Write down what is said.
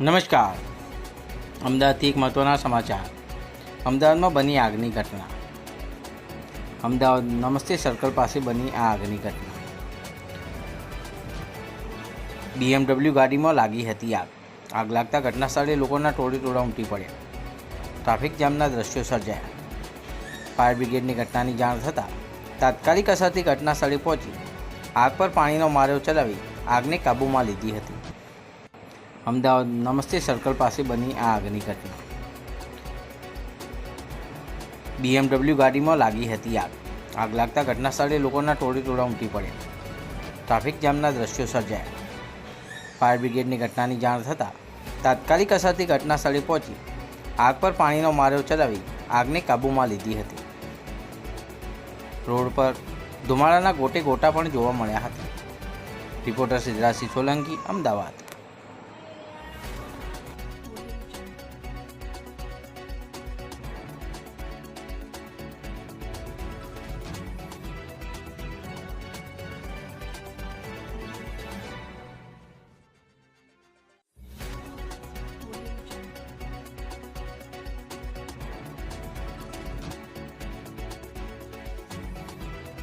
નમસ્કાર. અમદાવાદથી એક મહત્ત્વના સમાચાર. અમદાવાદમાં બની આગની ઘટના. અમદાવાદ નમસ્તે સર્કલ પાસે બની આ આગની ઘટના. બીએમડબલ્યુ ગાડીમાં લાગી હતી આગ. આગ લાગતા ઘટના સ્થળે લોકોના ટોળે ટોળા ઉમટી પડ્યા. ટ્રાફિક જામના દ્રશ્યો સર્જાયા. ફાયર બ્રિગેડની ઘટનાની જાણ થતાં તાત્કાલિક અસરથી ઘટના સ્થળે પહોંચી. આગ પર પાણીનો માર્યો ચલાવી આગને કાબૂમાં લીધી હતી. અમદાવાદ નમસ્તે સર્કલ પાસે બની આ આગની ઘટના બીએમડબલ્યુ ગાડીમાં લાગી હતી આગ. આગ લાગતા ઘટના સ્થળે લોકોના ટોળે ટોળા ઉમટી પડ્યા. ટ્રાફિક જામના દ્રશ્યો સર્જાયા. ફાયર બ્રિગેડની ઘટનાની જાણ થતાં તાત્કાલિક અસરથી ઘટના સ્થળે પહોંચી, આગ પર પાણીનો માર્યો ચલાવી આગને કાબૂમાં લીધી હતી. રોડ પર ધુમાડાના ગોટે ગોટા પણ જોવા મળ્યા હતા. રિપોર્ટર સિદ્ધરાજસિંહ સોલંકી અમદાવાદ.